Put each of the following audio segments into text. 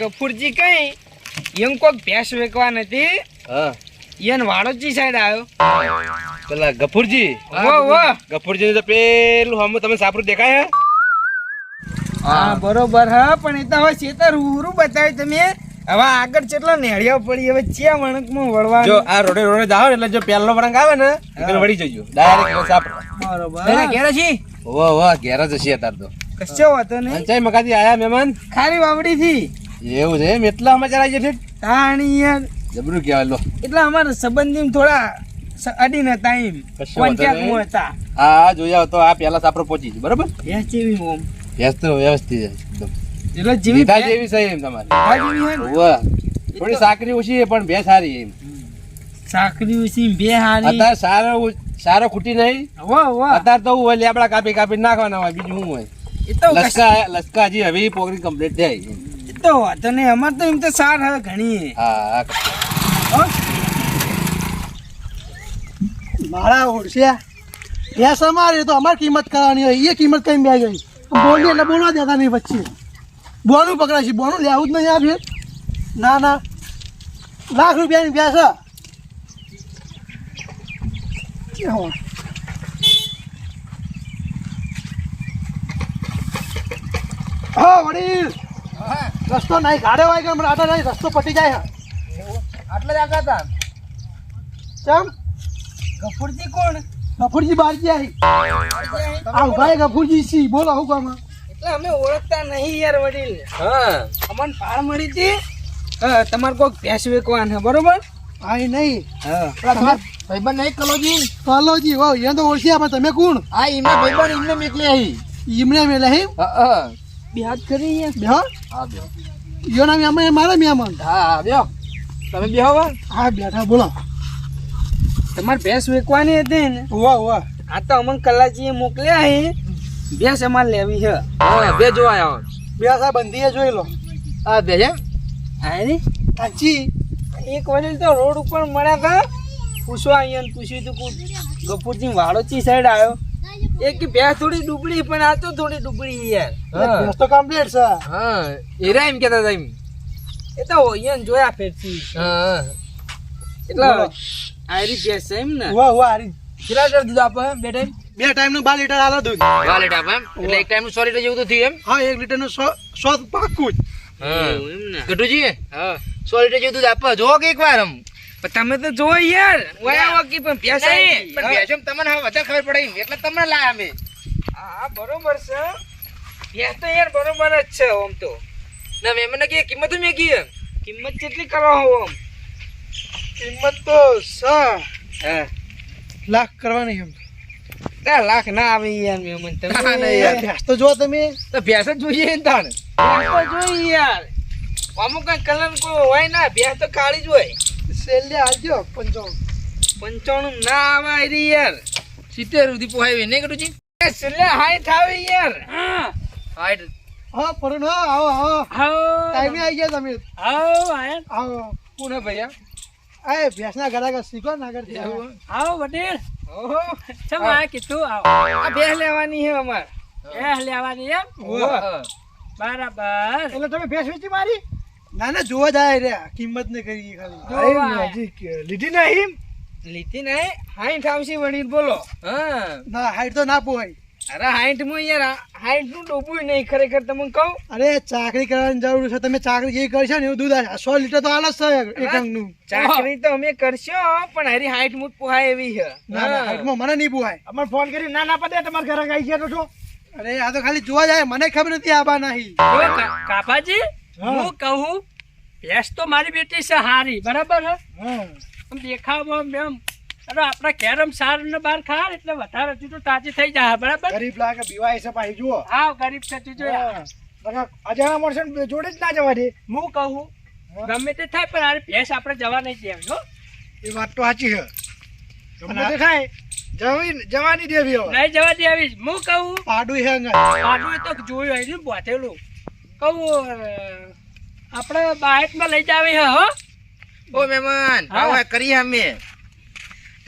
ગફુરજી કઈ એમ કોક ભેંસ વેકવા નથી? હા. વાડોજી સાઈડ આવ્યો. પેલા ગફુરજી. વો વો ગફુરજી તો પેલું હમ તમે સાપરું દેખાય હા? બરોબર હા પણ એ તો હવે ચેતર ઉરું બતાવ્યું તમે. હવે આગળ કેટલા નેળિયા પડી હવે ચિયા વણકમાં જો વળવાનું આ રોડે રોડે જાવ એટલે જો પહેલો વળંગ આવે ને એટલે વળી જજો. ડાયરેક્ટ સાપ બરોબર. ઘેર છે વાહ વાહ ઘેર જ અત્યારે તો. કશો વાતો નહીં. ચાઈ મકાથી આયા મહેમાન? ખારી વાવડી થી એવું છે એમ? એટલા સમાચાર આવી જશે તાણી યાર જબરું કહેવાય લો. એટલા અમારા સંબંધી થોડા અડીને ટાઈમ. હતા હા જોયા તો આ પહેલા સાપરો પહોંચી છે બરોબર? ભેંસ જેવી ભેંસ તો વ્યવસ્થિત છે એટલે જેવી ભેંસ- જેવી સહી એમ તમારે. વાહ. થોડી સાકરી ઓછી છે પણ બે સારી એમ. સાકરી ઓછી બે સારી અત્યારે સારો સારો ખૂટી નહીં. વાહ વાહ. અત્યારે તો હોય લેબડા કાપી કાપી નાખવાના હોય બીજું શું હોય? લસકા લસકા હજી હવે પોગરી કમ્પ્લીટ થાય તો વાંધો નહીં. અમાર તો એમ તો સાર હવે ઘણી હા હો? મારા ઓળશે. ભેંસ અમારે તો અમારે કિંમત કરવાની હોય. એ કિંમત કઈ બે ગઈ બોલી એટલે બોલવા દેતા નહીં વચ્ચે. બોનું પકડાય છે. બોનું લેવું જ નહીં આ ભેંસ ના ના. લાખ રૂપિયાની બે છે? હા વડીલ. રસ્તો નહીં ગાડે વાય ગયો હમણાં નહીં રસ્તો પટી જાય. આટલે જ આગળ હતા. ચમ? ગફુરજી કોણ? ગફુરજી બારજી આવી આ ભાઈ ગફુરજી સી બોલો હું કામ એટલે અમે ઓળખતા નહીં યાર વડીલ. હા. અમને પાળ મળી હતી. હા તમારે કોઈક ભેંસ વેકવાન હે બરોબર? આ નહીં. હા. ભાઈબંધ નહીં કલોજી? કલોજી વાહ એ તો ઓળખી આપણે તમે કોણ? આ ઈમે ભાઈબંધ ઈમને મેકલી આહી ઈમને મેલે હે હા. બે હાથ કરી બેહો હા બેહો. યો નામ અમે મારા મેમન હા હા બેહો. તમે બેહો વા હા બેઠા બોલો. તમારે ભેંસ વેકવાની હતી ને? વાહ વાહ આ તો અમન કલાજીએ મોકલ્યા હે. ભેંસ અમારે લેવી છે. હા બે જો આયા બે સા બંધીએ જોઈ લો. હા બે છે. હા ને? સાચી એક વડીલ તો રોડ ઉપર મળ્યા હતા પૂછવા અહીંયા પૂછ્યું તું કુ ગફુરજી વાળોચી સાઈડ આવ્યો? એક કે ભેંસ થોડી ડુબળી પણ આ તો થોડી ડુબળી યાર. ભેંસ તો કમ્પ્લીટ છે. હા એરા એમ કેતા હતા એમ. એ તો અહીંયા જોયા ફેરથી. હા. એટલે આરી ભેંસ છે એમ ને? વાહ વાહ આરી કેટલા લીટર દૂધ આપે બે ટાઈમ? બે ટાઈમનું બાર લીટર આલો દૂધ. બાર લીટર આપે એમ? એટલે એક ટાઈમનું સો લીટર જેવું તો થયું એમ? હા એક લીટરનું સો સો પાકું જ. હા. એમ ને? ગટુજી હા. સો લીટર જેવું દૂધ આપે. જો કે એક વાર પણ તમે તો જોવો યાર. વયા વકી પણ ભેંસ નહીં, આવી પણ બેસો તમને હવે વધારે ખબર પડે એટલે તમને લાયા અમે. હા બરોબર છે. ભેંસ તો યાર બરોબર જ છે ઓમ તો. ના મેં મને કે કિંમત મેં કી કિંમત કેટલી કરો હો ઓમ કિંમત તો સ હા. લાખ કરવાની એમ. ના લાખ ના આવે યાર મેં મને તમે ના, ના યાર. ભેંસ તો જો તમે. તો ભેંસ જ જોઈએ ને તાણ. ભેંસ તો જોઈ યાર. અમુક કઈ કલર કોઈ હોય ના ભેંસ તો કાળી જ હોય. છેલ્લે આલજો પંચાવન પંચાણું ના આવે યાર. સિત્તેર સુધી પોહાવી નહીં ગટુજી એ છેલ્લે હાઈટ આવે યાર. હા. હા પરણ હા આવો આવો. આવો. ટાઈમે આવી ગયા તમે. આવો આયર આવો. હે ભૈયા? આ ભેંસના ગળા શીખો ના કરતી આવો. વડીલ. ઓહો. ચમ આ કીધું? આવો. આ ભેંસ લેવાની છે અમાર. ભેંસ લેવાની એમ? બરાબર. એટલે તમે ભેંસ વેચી મારી? ના ના જોવા જાય રે કિંમત ને કરી ખાલી. લીધી ના હિમ? લીધી નહીં. હાઈટ આવશે વડીલ બોલો. હા. ના હાઈટ તો ના પોહાય. અરે હાઈટમાં યાર હાઈટનું ડોબું નહીં ખરેખર તમને કહું. અરે ચાકરી કરવાની જરૂર છે તમે ચાકરી જેવી કરશો ને એવું દૂધ સો લીટર તો આલસ છે એક અંગનું. ચાકરી તો અમે કરશો પણ હારી હાઈટ મુજ પોહાય એવી છે. ના ના હાઈટમાં મને નહીં પોહાય. અમારે ફોન કરી ના ના પડે તમારા ઘરે આવી ગયા તો છો અરે આ તો ખાલી જોવા જાય મને ખબર નથી આબા નહીં કાપાજી? હું. કહું ભેંસ તો મારી બેટી છે હારી બરાબર હે? આમ દેખાવમાં એમ. અરે આપણા કેરમ સાર ને બાર ખા એટલે વધારે હજુ તો તાજી થઈ જાય બરાબર? ગરીબ લાગે બીવાય છે પાછી જુઓ. હા ગરીબ છે તું જો. અજાણા માણસો જોડે જ ના જવા દે હું કહું ગમે તે થાય પણ અરે ભેંસ આપણે જવા નહીં દેવી હો. એ વાત તો સાચી છે. ગમે તે થાય જવી જવાની દેવી હો નહીં જવા દેવી હું કહું પાડું છે પાડું તો જોયું હોય ને બોતેલું કહું આપણે બાઇકમાં લઈ જાવી હે હો. ઓ મહેમાન આવા કરી અમે.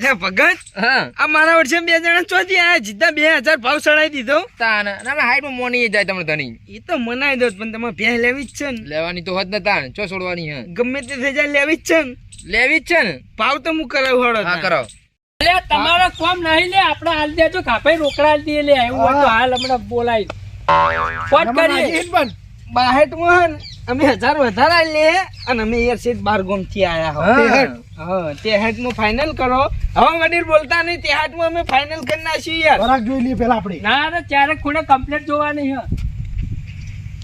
લે ભગત હા. આ મારા વર્ષે બે જણા ચોથી આ જીતા બે હજાર ભાવ ચડાવી દીધો. તાન ના હાઈટમાં મોની જાય તમને ધણી. એ તો મનાઈ દો પણ તમારે ભેહ લેવી જ છે ને. લેવાની તો હોત ને તાન ચો છોડવાની હે? ગમે તે થઈ જાય લેવી જ છે ને. લેવી જ છે ને? ભાવ તો હું કરાવું હળો હા કરો. લે તમારા કોમ નહીં લે આપણે હાલ દેજો કાપે રોકડા દે લે એવું હોય તો હાલ હમણાં બોલાય. ફોન કરીએ. બાહેટમાં અમે હજાર વધારે લે અને અમે એર સીટ બાર ગોમથી આયા હો. હા. હા તે હાટમાં ફાઇનલ કરો. હવે વડીલ બોલતા નહીં તે માં અમે ફાઇનલ કરી નાખ્યું યાર. વરાક જોઈ લઈએ પેલા આપણે. ના ના ત્યારે ખૂણે કમ્પ્લેટ જોવાની હે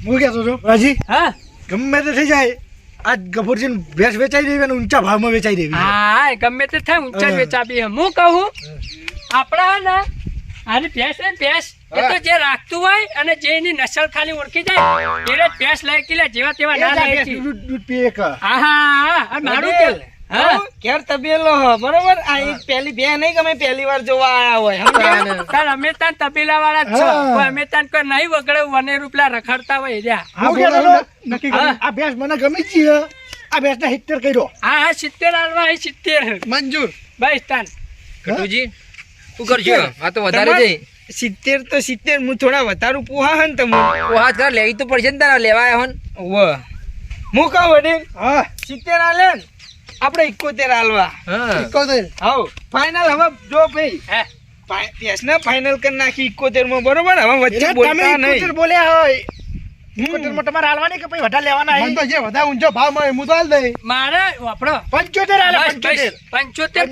હું કહેતો છું રાજી? હા. ગમે તે થઈ જાય આજ ગફુરજી ભેંસ વેચાઈ દેવી અને ઊંચા ભાવમાં વેચાઈ દેવી. હા ગમે તે થાય ઊંચા જ હા. હું કહું આપણા ને આની ભેંસ ને ભેંસ. એ તો જે રાખતું હોય અને જે એની નસલ ખાલી ઓળખી જાય એને ભેંસ લઈ કે જેવા તેવા ના લઈ. દૂધ પીએ હા હા હા મારું કે હા. ઘેર તબેલો હો, બરોબર? આ એક પહેલી બે નહીં કે પહેલી વાર જોવા આયા હોય તાર અમે તાન તબેલા વાળા છો. કોઈ અમે તાન કોઈ નહીં વગડે વને રૂપલા રખડતા હોય રહ્યા હું કહેતો હતો, નક્કી આ ભેંસ મને ગમી છે. આ ભેંસને હિત્તેર કર્યો. હા હા સિત્તેર આલવા સિત્તેર. મંજૂર. તાન. કટુજી કરજો આ તો વધારે જઈ સિત્તેર તો સિત્તેર હું થોડા વધારું પોહા હન ને પોહા કર લેવી તો પડશે ને તારા લેવાય હન. વાહ હું કહું વડે હા. સિત્તેર આલે ને આપણે ઇકોતેર આલવા. હા. એકોતેર. હાઉ. ફાઇનલ હવે જો ભાઈ. હે. પેસને ફાઇનલ કરી નાખી ઇકોતેરમાં બરોબર? હવે વચ્ચે તમે બોલતા નહીં. બોલ્યા હોય. એકોતેરમાં તમારે હાલવાની કે પછી વધારે લેવાના મને તો જે વધારે ઊંચો ભાવ મળે હું તો હાલ દઈ મારે વાપરો પંચોતેર હાલે પંચોતેર. પંચોતેર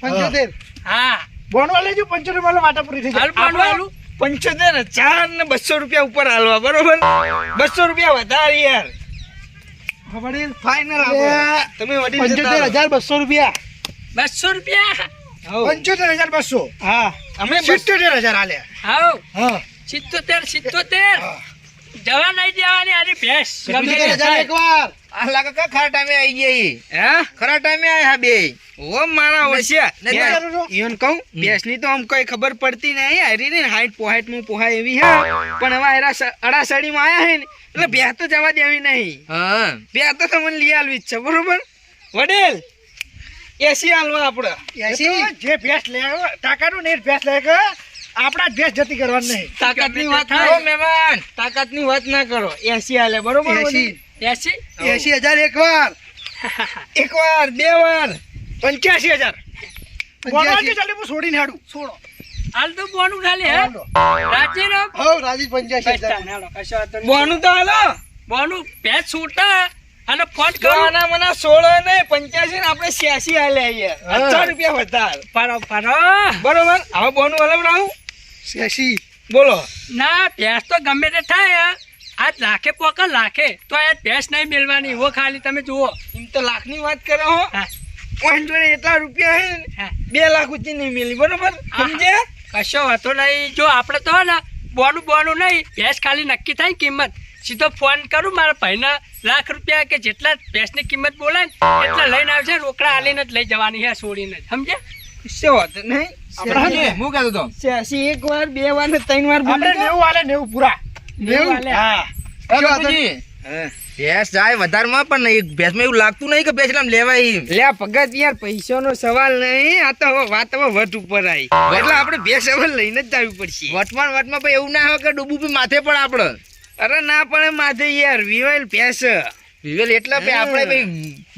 પંચોતેર. હા. બોનવા લેજો પંચોતેરમાં વાટા પૂરી થઈ જાય. પંચોતેર હજાર ને બસો રૂપિયા ઉપર હાલવા બરોબર? બસો રૂપિયા વધારે યાર. ફાઇનલ તમે વડીલ પંચોતેર હજાર બસો રૂપિયા. બસો રૂપિયા? પંચોતેર હજાર બસો. હા. અમે સિત્તોતેર હજાર હાલે હા. સિત્તોતેર સિત્તોતેર. જવા નહીં દેવાની આની ભેંસ ગમે સિત્તોતેર તે હજાર થાય. એક વાર આ લાગે ખરા ટાઈમે આવી હે? ખરા ટાઈમે આયા હા બે. ઓ મારા ઓછિયા નહીં બે- કરું છું. ઈવન કહું ભેંસની તો આમ કોઈ ખબર પડતી નહીં. હારી ને હાઈટ પોહાઈટમાં પોહાય એવી હે. પણ હવે એરા સ- અડાસડીમાં આયા હે ને એટલે બે તો જવા દેવી નહીં. હા. બે તો તમને લઈ આલવી છે બરોબર? વડેલ એસી હાલવા આપણે એસી જે ભેસ લે ટાકાનું ને જ લે કે આપણા જ જતી કરવાની નહીં. તાકાતની વાત. કરો મહેમાન. તાકાતની વાત ના કરો. એસી હાલે બરોબર એસી એસી? એસી હજાર એક વાર. એક વાર બે વાર. પંચ્યાસી હજાર. છોડીને હાડું. છોડો. હાલ તો બોનું ખાલી હે? રાજી નો પંચ્યાસી હજાર. બોનું તો હાલો. બોનું ભેંસ છૂટા. અને ફોન કરો. મને સોળો નહીં પંચ્યાસી ને આપણે છ્યાસી હાલે યાર હજાર રૂપિયા વધાર. પરો પરો બરોબર? હવે બોનું હલવડાવું એસી બોલો. ના ભેંસ તો ગમે તે થાય આજ લાખે પોકા લાખે. તો આ ભેંસ નહીં મેળવાની. એવો ખાલી તમે જુઓ. એમ તો લાખની વાત કરો હો. હા, જોડે એટલા રૂપિયા હે ને બે લાખ ઉચી નહીં મિલી બરોબર? સમજે કશો વાંધો નહીં. જો આપણે તો ને બોનું બોનું નહીં ભેંસ ખાલી નક્કી થાય ને કિંમત. સીધો ફોન કરું મારા ભાઈના લાખ રૂપિયા કે જેટલા ભેંસની કિંમત બોલાય એટલા લઈને આવશે રોકડા આલીને જ લઈ જવાની છે છોડીને સમજે સમજ્યા? શું વાત નહીં. આપણે હું કહેતો તો એક વાર બે વાર ને ત્રણ વાર આપણે નેવું હાલે નેવું પૂરા. નેવું હા. ભેંસ જાય વધારમાં પણ એક ભેંસમાં એવું લાગતું નહીં કે ભેંસ એટલે લેવાય લે ભગત યાર પૈસાનો સવાલ નહીં. આ તો હવે વાત હવે વટ ઉપર આવી. એટલે આપણે ભેંસ હવે લઈને જ જવી પડશે. વટમાં વટમાં ભાઈ એવું ના હોય કે ડૂબું બી માથે પણ આપણે. અરે ના પડે માથે યાર. વિવેલ ભેંસ. વિવેલ એટલે ભાઈ આપણે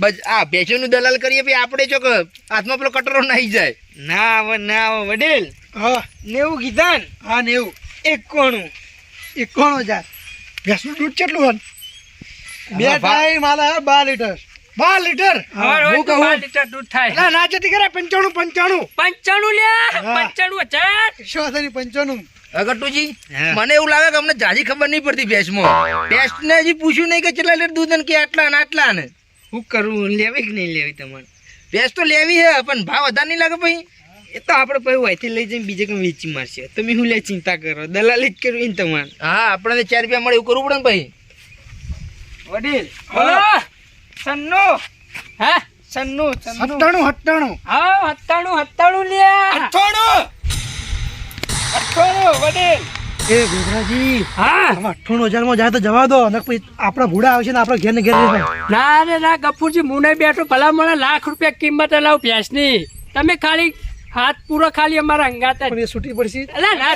ભાઈ આ ભેંસોનું દલાલ કરીએ ભાઈ આપણે જો કે હાથમાં પેલો કટરો નાઈ જાય. ના આવે ના આવે વડેલ હા. નેવું કીધા ને? હા નેવું. એકોણું. એકાણું હજાર ભેંસનું દૂધ કેટલું હોય? બે ટાઈમ હાલે બાર લીટર. બાર લીટર? હું કહું. બાર લીટર દૂધ થાય. ના ના જતી કરે પંચાણું પંચાણું. પંચાણું લ્યા હા. પંચાણું હજાર. શું થઈને પંચાણું? અગટુજી. મને એવું લાગે કે અમને જાજી ખબર નહીં પડતી ભેંસમાં. ભેંસને હજી પૂછ્યું નહીં કે કેટલા લીટર દૂધ ને કે આટલા ને આટલા ને. શું કરવું લેવી કે નહીં લેવી તમારે? ભેંસ તો લેવી હે પણ ભાવ વધારે નહીં લાગે ભાઈ. એ તો આપણે પછી અહીંથી લઈ જઈને બીજે કંઈ વેચી મારશે. તમે શું લે ચિંતા કરો? દલાલી જ કરવી ને તમારે. હા આપણને ચાર રૂપિયા મળે એવું કરવું પડે ને ભાઈ વડીલ બોલો. સન્નો. હા? સન્નો સન્નો. સત્તાણું હા હત્તાણું હત્તાણું લ્યા. અઠવાણું અઠવાણું વડીલ. એ ગોધરાજી હા? આમાં અઠ્ઠાણું હજારમાં જાય તો જવા દો. નકર પછી આપણા ભૂડા આવશે ને આપણા ઘેર ને ઘેર. ના રે ના ગફુરજી હું નહીં બેઠો. ભલા મને લાખ રૂપિયા કિંમત લાવ ભેંસની. તમે ખાલી હાથ પૂરો ખાલી અમારા અંગાત જ. પણ એ છૂટી પડશે. અલા ના.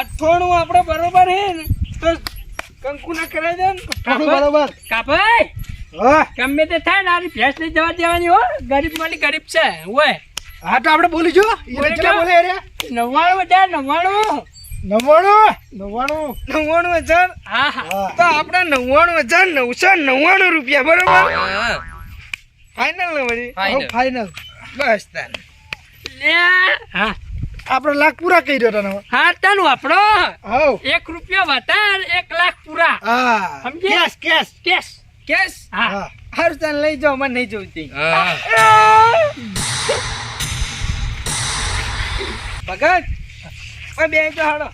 અઠવાણું આપણે બરોબર હે. ને તો કંકુ ના. કરાવી દે ને બરોબર કાપાઈ ગમે તે થાય ને આની ભેંસ લઈ જવા દેવાની હો. ગરીબ માની ગરીબ છે ઓય હા તો આપણે બોલી જો. બોલે બોલે અરે નવ્વાણું હજાર નવ્વાણું. નવ્વાણું? નવ્વાણું. નવ્વાણું હજાર? હા હા. તો આપણે નવ્વાણું હજાર નવસો નવ્વાણું રૂપિયા બરોબર? ફાઇનલ ને વળી ફાઇનલ બસ તાર. હા. આપણે લાખ પૂરા કહી દો તને હા તન વાપરો હાઉ એક રૂપિયો વધાર એક લાખ પૂરા. હા. સમજી કેશ કેશ કેસ. કેસ? હા. હર તને લઈ જાઓ મને નહીં જોઈતી. હા. ભગત ઓય બે તો હાડો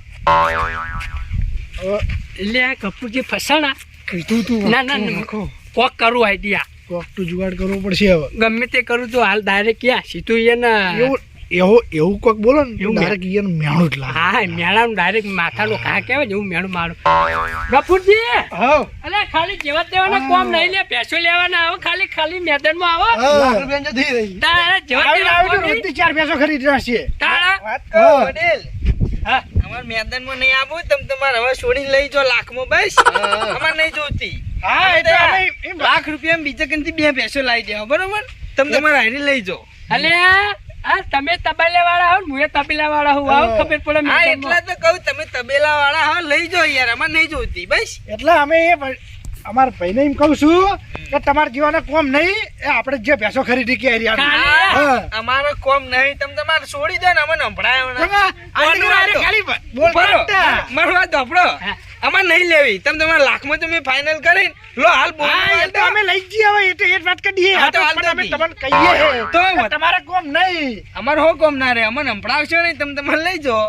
લે આ કપૂરજી ફસાણા. કીધું તું ના, ના, ના. કોક કરું આઈડિયા કોક તો જુગાડ કરવો પડશે હવે. ગમે તે કરું તો હાલ ડાયરેક્ટ ક્યાં? સીધું એને એવું એવું એવું કોક બોલો ને એવું ડાયરેક્ટ ઈયન મેણું જ લાગે. હા મેળાનું ડાયરેક્ટ માથાનો ઘા કહેવાય ને એવું મેણું મારું. ગફુરજી હા. અલે ખાલી જેવા તેવાના કોમ નહીં લે પૈસો લેવાના આવો ખાલી ખાલી મેદાનમાં આવો. લાખ રૂપિયા જતી રહી. તારા જેવા તેવા આવી કોમ ચાર પૈસો ખરીદી રાખશે તારા? વાત કરો. વડીલ. હા. અમાર મેદાનમાં નહીં આવું તમ તમારે હવે છોડીને લઈ જાઓ લાખમાં બસ. અમાર નહીં જોતી. હા એટલે અમે લાખ રૂપિયા બીજા કંથી બે પૈસો લાવી દેવા બરોબર? તમે તમારે હારી લઈ જાઓ. અલે આ તમે તબેલા વાળા હો હું તબેલા વાળા હું આવું ખબર પડે હા. એટલે તો કહું તમે તબેલા વાળા હો લઈ જાઓ યાર અમાર નહીં જોતી બસ એટલે અમે એ ભાઈ- અમારા ભાઈને એમ કહું છું કે તમારા જીવાના કોમ નહીં એ આપણે જે પૈસો ખરીદી કે એરી આપી. ખાલી હા. અમારો કોમ નહીં તમે તમારે છોડી દો ને અમે સંભળાય ખાલી બોલ. મારો ધોપડો હા. અમારે નહીં લેવી. તમે તમારા લાખમાં તમે ફાઇનલ કરી લો હાલ બોલો તો અમે લઈ જઈએ હવે એટલે તો એ વાત કરી દઈએ હા, તો હાલ અમે તમને કહીએ. તો તમારા કોમ નહીં. અમારે હો કોમ ના રે? અમને સંભળાવશો નહીં તમે તમારે લઈ જાઓ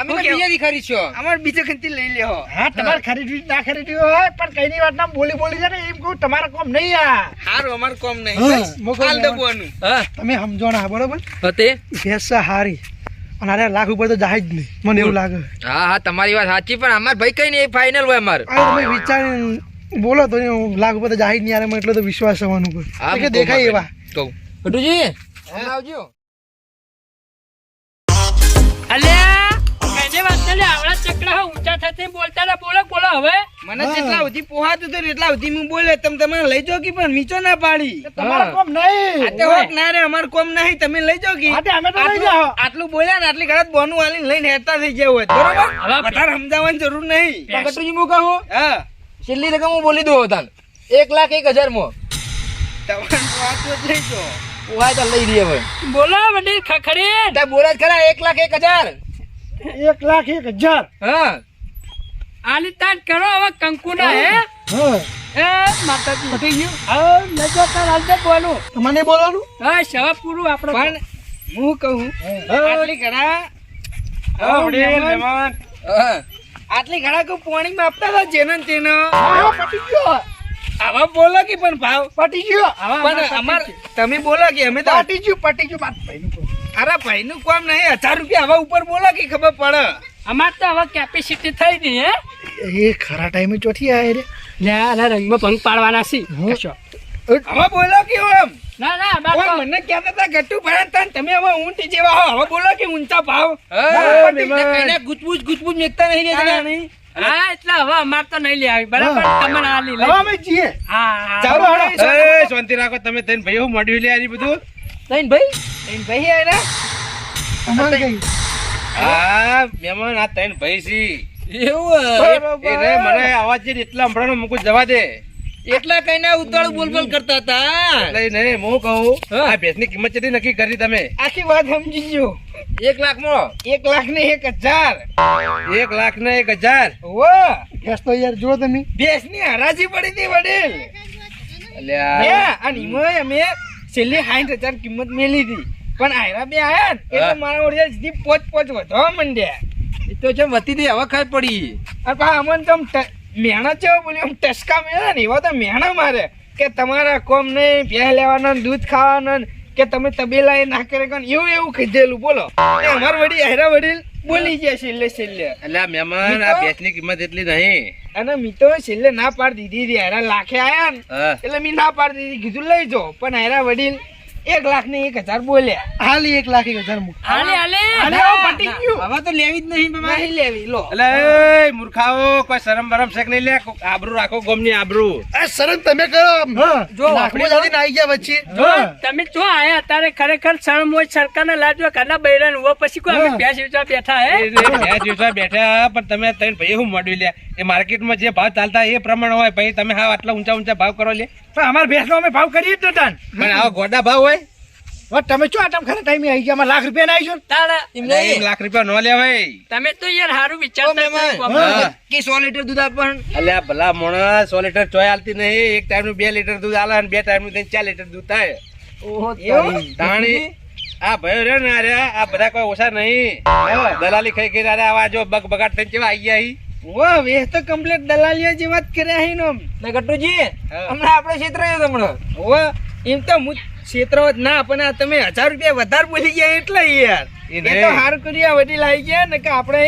અમે બીજાથી ખરીદશો. અમારે બીજા કંઈથી લઈ લેવો હા તમારે ખરીદવી ના ખરીદવી હોય પણ કઈની વાત ના બોલી બોલી છે ને એમ કહું તમારા કોમ નહીં આ. હારું અમાર કોમ નહીં. મોકલ દબવાનું તમે. સમજો ના બરોબર? હતે ભેંસા હારી. અને અરે લાખ ઉપર તો જાય જ નહીં. મને એવું લાગે. હા હા તમારી વાત સાચી પણ અમાર ભાઈ કઈ નહીં ફાઇનલ હોય અમાર. અરે તમે વિચારીને બોલો તો લાખ ઉપર તો જાય જ નહીં અરે મને એટલો તો વિશ્વાસ થવાનું પર કે દેખાય એવા. કહું. હટુજી આવજો. અલ્યા! કઈને વાત ચાલે આવડા ચકડા ઊંચા થતી બોલતા ને બોલો બોલો હવે. મને જેટલા સુધી પોહાતું હતું એટલા સુધી હું બોલે. તમે તમારે લઈ જાઓ કે પણ મીચો ના પાડી? તમારો કોમ નહીં. આ હોક ના રે અમારે કોમ નહીં. તમે લઈ જાઓ કે? હા, અમે તો લઈ આટલું- જાઓ. આટલું બોલ્યા ને આટલી ઘણા બોનું આલીને લઈને હેરતા થઈ ગયા હોય. બરોબર? હવે વધારે સમજાવવાની જરૂર નહીં. કટુજી હું કહું? હા. છેલ્લી રકમ હું બોલી દઉં તાન. એક લાખ એક હજાર મો. તમારે જ લઈ જાઓ વાય તો લઈ દઈએ બોલો વડીલ ખખડી બોલા જ ખરા એક લાખ એક હજાર. એક લાખ એક હજાર. હા. આની તાજ કરો હવે કંકુના હે? એ માતાજી પટી ગયું. હવે નજર તાર હાલ બોલું. તમને બોલવાનું હા સવા પૂરું આપણે. પણ હું કહું આટલી ઘણા હા, મહેમાન. આટલી ઘણા પાણી માપતા હતા જેને ને તેને હા, પટી ગયો. આવા બોલો કે પણ ભાવ? પટી ગયો. પણ અમાર તમે બોલો કે અમે તો પટી ગયું પટી ગયું ભાઈનું કોમ. અરે ભાઈ નું કામ નહીં હજાર રૂપિયા હવા ઉપર બોલો કે ખબર પડે. અમાર તો હવે કેપેસિટી થઈ ગઈ હે? એ ખરા ટાઈમે ચોથી આવે રે. લે આના રંગમાં ભંગ પાડવાના છે. હવે બોલો કે એમ ના ના બાપા મને કહેતા હતા ગટ્ટુ ભરાત હતા તમે હવે ઊંટી જેવા હો. હવે બોલો કે ઊંચા ભાવ. કઈને ગુચબુચ ગુચબુચ મેકતા નહીં ના, રહેતા. નહીં. હા એટલે હવે અમાર તો નહીં લે આવી. બરાબર. તમને આ લઈ હવે અમે જીએ હા ચાલો હળો. એ શાંતિ રાખો તમે તને ભાઈ હું મોડ્યું લે આની બધું. નહીં ભાઈ? એ ભાઈ? અમારે હા મહેમાન આ તઈને ભાઈ છી. એવું એ મને અવાજ છે ને એટલા હમણાં મૂકું જવા દે. એટલા કઈ ના ઉતાળું બોલ બોલ કરતા હતા? એટલે નહીં હું કહું હા. આ ભેંસની કિંમત કેટલી નક્કી કરી તમે. આખી વાત સમજી ગયો. એક લાખ એક લાખ ને એક હજાર. એક લાખ ને એક હજાર. વાહ ગેસ તો યાર જો તમે. ભેંસની હરાજી પડી હતી વડીલ. અલ્યા. અને એમાં અમે છેલ્લી સાઠ હજાર કિંમત મેલી હતી. પણ આયરા બે આયા ને એટલે મારા ઓડિયા સીધી પોચ પોચ વધવા માંડ્યા. એ તો છે વતી દે હવે ખાઈ પડી. અને પાછા અમન તો મેણા ચેવો બોલ્યો આમ ટસકા મેળા ને એવા તો મેણા મારે. કે તમારા કોમ નહીં પ્યા લેવાનો દૂધ ખાવાનો કે તમે તબેલા એ ના કરે કોણ એવું એવું કીધેલું બોલો. અમારા વડી આયરા વડીલ બોલી ગયા છેલ્લે છેલ્લે. એટલે મહેમાન આ ભેંસની કિંમત એટલી નહીં. અને મી તો છેલ્લે ના પાડી દીધી હતી આયરા લાખે આયા ને એટલે મેં ના પાડી દીધી કીધું લઈ જો પણ આયરા વડીલ એક લાખ ને એક હજાર બોલ્યા હાલી એક લાખ એક હજારમાં હાલે હાલે. હવે પટી ગયું. હવે તો લેવી જ નહીં બાબા. નહીં લેવી લો. એટલે મૂર્ખાઓ કોઈ શરમ બરમ શેક નહીં લે આબરૂ રાખો ગોમની આબરૂ. આ શરમ તમે કરો. જો લાકડી જલ્દી આવી ગયા વચ્ચે. જો તમે જો આયા અત્યારે ખરેખર શરમ હોય સરકારને લાજવા ઘરના બૈરાને ઊભા. પછી કોઈ અમે ભેંસ વેચવા બેઠા હે? બે દિવસો બેઠા પણ તમે ત્રણ ભાઈ હું મોડવી લે એ માર્કેટમાં જે ભાવ ચાલતા એ પ્રમાણે હોય. ભાઈ તમે હા આટલા ઊંચા ઊંચા ભાવ કરો લે પણ અમાર ભેંસનો અમે ભાવ કરીએ જ તો તાન પણ આવા ગોડા ભાવ હોય? હવે તમે શું આટમ ખરા ટાઈમે આવી ગયા? લાખ રૂપિયા ના? આવી તારા એમ લાખ રૂપિયા નો લેવાય તમે તો યાર સારું. હા. કે સો લીટર દૂધ આપણ અલ્યા ભલા મોણા સો લીટર ચોય આલતી નહીં. એક ટાઈમનું બે લીટર દૂધ આલે અને બે ટાઈમનું ચાર લીટર દૂધ થાય. તાણી આ ભાઈઓ રે ને આ બધા કોઈ ઓછા નહીં. દલાલી ખાઈ ગઈ અરે આવા જો બગ બગાટ થઈને કેવા આવી ગયા ઈ. ઓ તો કમ્પ્લીટ દલાલીઓ જે વાત કર્યા હી નો ને ગટ્ટુજી હમણાં આપણે ક્ષેત્ર તમને વાહ એમ તો હું ક્ષેત્ર ના પણ આ તમે હજાર રૂપિયા વધારે બોલી ગયા એટલે યાર. એ તો હારું કર્યા વડીલ આવી ગયા ને કે આપણે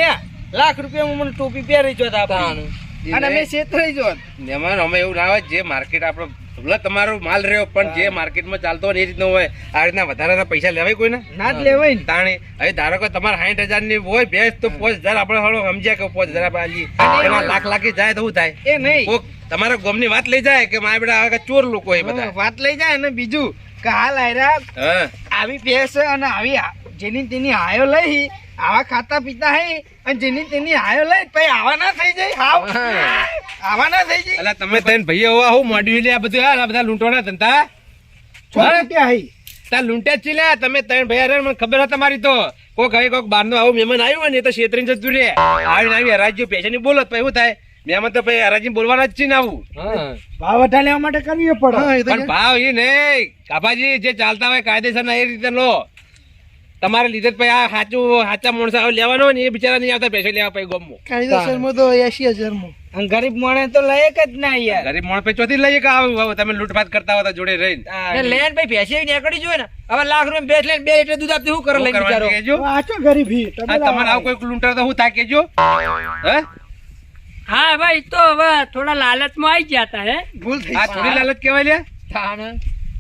લાખ રૂપિયામાં મને ટોપી પહેરી જો આપણે. અને અમે. ક્ષેત્ર જો એમાં અમે એવું ના હોય જે માર્કેટ આપણો ભલે તમારો માલ રહ્યો પણ જે માર્કેટમાં ચાલતો હોય એ રીતનો હોય આ રીતના વધારાના પૈસા લેવાય કોઈને ના? જ લેવાય તાણી. હવે ધારો કે તમારે સાઠ હજારની હોય ભેંસ તો પાંચ હજાર આપણે હળો સમજ્યા કે પાંચ હજાર આપણે. એમાં લાખ લાખી જાય તો શું થાય? એ નહીં. કોક તમારા ગોમની વાત લઈ જાય કે મારા બેટા હવે ચોર લોકો એ બધા. વાત લઈ જાય ને બીજું કે હાલ આયરા હા. આવી ભેંસ અને આવી જેની તેની હાયો લઈ આવા ખાતા પીતા હે અને જેની તેની હાયો લઈ પછી આવા ના થઈ જાય હાવ. આવા ના થઈ જાય. એટલે તમે ત્રણ ભાઈઓ હોવા હું મોડ્યું લે આ બધું આ બધા લૂંટવાના ધંધા છોરા કે હઈ તા લૂંટે જ છે લ્યા તમે ત્રણ ભાઈ અરે મને ખબર હતી તમારી તો. કોક હવે કોક બહારનો આવું મહેમાન આવ્યું હોય ને એ તો છેતરીને જતું રે. આવીને આવી હરાજી પૈસા ની બોલો તો પછી શું થાય. મહેમાન તો પછી હરાજી બોલવાના જ છે ને આવું. ભાવ વધારે લેવા માટે કરવી પડે. પણ ભાવ એ નહીં. કાપાજી જે ચાલતા હોય કાયદેસર ના એ રીતે લો. તમારે લીધે જ આ સાચું સાચા માણસો લેવાનો હોય ને એ બિચારા નહીં આવતા પૈસા લેવા પછી ગમો કાયદેસરમાં તો એસી હજારમાં ગરીબ માણસ તો લાયક જ ના યાર. ગરીબ માણસ પછી ચોથી લઈએ કે આવું તમે લૂંટફાટ કરતા હોય જોડે રહીને. લેન ભાઈ ભેસી નીકળી જોઈએ ને હવે લાખ રૂપિયા બેસ લઈને બે લીટર દૂધ આપતી શું કરે લઈને બિચારો? આચો ગરીબી આ તમારે આવું કોઈ લૂંટર તો હું થાય કેજો હે? હા ભાઈ તો હવે થોડા લાલચમાં આવી ગયા તા હે? ભૂલ થઈ આ થોડી લાલચ કહેવાય લે થાને.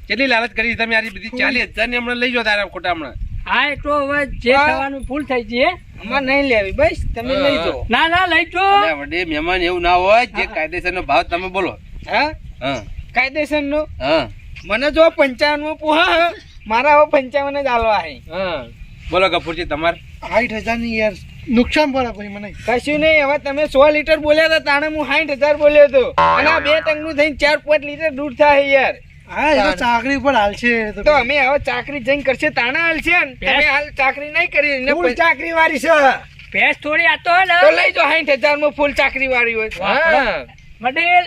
કેટલી લાલચ કરી તમે? આરી બધી ચાલી હજાર ને હમણાં લઈ જાઓ તારા ખોટા હમણાં. હા એ તો હવે જે. થવાનું ભૂલ થઈ છે અમારે નહીં લેવી બસ તમે લઈ જાઓ. ના ના લઈ જો વડે મહેમાન એવું ના હોય જે કાયદેસર નો ભાવ તમે બોલો. હા? હા. કાયદેસર હા. મને જો પંચાવનમાં પોહા મારા હવે પંચાવન જ હાલવા હે. હા. બોલો કપૂરજી તમાર? સાઠ હજારની યાર નુકસાન પડે મને. કશું નહીં હવે તમે સો લીટર બોલ્યા હતા તાણે હું સાઠ હજાર બોલ્યો હતો. અને આ બે ટંગનું થઈને ચાર પાંચ લીટર દૂર થાય યાર. હા એ તો ચાકરી પર હાલ છે તો અમે હવે ચાકરી જઈને કરશે તાણે હાલશે તમે હાલ ચાકરી નહીં કરી ફૂલ ચાકરી વાળી છે. ભેંસ થોડી આ ને. તો લઈ જાઓ સાઠ હજારમાં ફૂલ ચાકરી વાળી હોય હા. વડીલ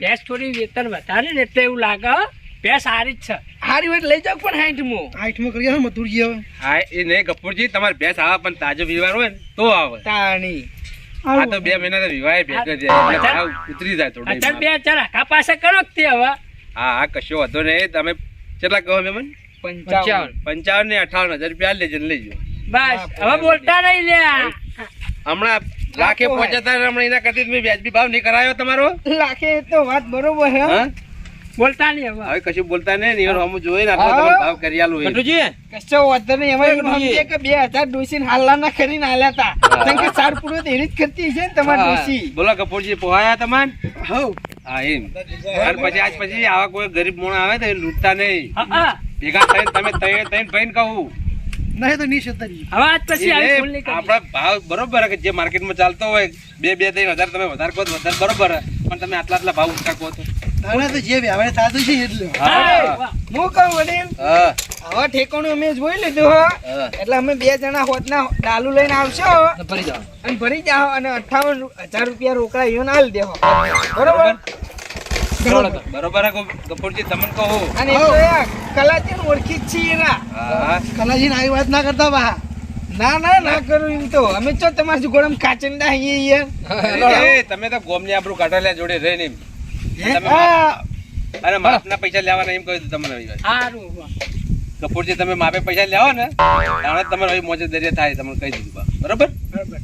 ભેંસ થોડી વેતન વધારે ને એટલે એવું લાગે હો. ભેંસ સારી જ છે. સારી હોય લઈ જાવ પણ સાઠમાં સાઠમાં કરીએ મધુરજી હવે હા એ નહીં કપૂરજી તમારે ભેંસ આવે પણ તાજો વિવાર હોય ને તો આવે. તાણી. આ તો બે મહિના તો વિવાહ એટલે ભાવ ઉતરી જાય થોડો બે પાસે કરો કે તે હવે. હા હા કશો વાંધો નહીં. તમે કેટલા કહો મેમન? પંચાવન. પંચાવન ને અઠાવન હજાર રૂપિયા લેજો ને લેજો બસ હવે બોલતા નહીં લે હમણાં લાખે હતા હમણાં એના કરતી મેં વ્યાજબી ભાવ નહીં કરાયો તમારો? લાખે તો વાત બરોબર હે. હા? બોલતા નહીં હવે. હવે કશું બોલતા નહીં ને હમ જોઈ ને આટલો તમારો ભાવ કરી આલું કટુજી કશો વાંધો નહીં એમાં એવું સમજે કે બે હજાર ડોસી ના કરીને હાલ્યા હતા. કેમ કે સાર પૂરો તો એની જ કરતી છે ને તમારી ડોસી બોલો કપૂરજી પોહાયા તમાન? હવ હા એમ. અને પછી આજ પછી આવા કોઈ ગરીબ મોણા આવે તો એ લૂંટતા નહીં. ભેગા થઈને તમે તૈણ તૈણ ભાઈને કહું. નહીં તો નહીં છતારી હવે આજ પછી. આપણા ભાવ બરોબર કે જે માર્કેટમાં ચાલતો હોય બે બે ત્રણ હજાર તમે વધારે કહો તો વધારે બરોબર પણ તમે આટલા આટલા ભાવ ઊંચા કહો તો. તારે તો જે વ્યવહાર થતું છે એટલે હું. કહું વડીલ? હવે ઠેકાણું અમે જોઈ લીધું હો. એટલે અમે બે જણા હોતના ડાલુ લઈને આવશો. ભરી જાઓ. અને ભરી જાઓ અને અઠાવન હજાર રૂપિયા રોકડા ઈવન હાલ દેવો બરોબર? બરોબર. કપૂરજી તમને કહો. અને કલાચીન ઓળખી જ છીએ ના કલાજી આવી વાત ના કરતા બા. ના ના ના કરું એમ તો. અમે ચો તમારી જોડે કાચંડા આવીએ યાર તમે તો ગોમની આબરૂ કાઢવા જોડે રહી ને અને માપના પૈસા લેવાના એમ કહ્યું તમને હવે. સારું કપૂરજી તમે માપે પૈસા લેવો ને તાણે તમારે હવે મોજે દરિયા થાય તમને કહી દીધું બરાબર? બરોબર.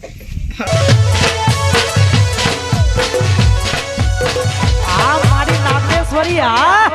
આ મારી નાગેશ્વરી આ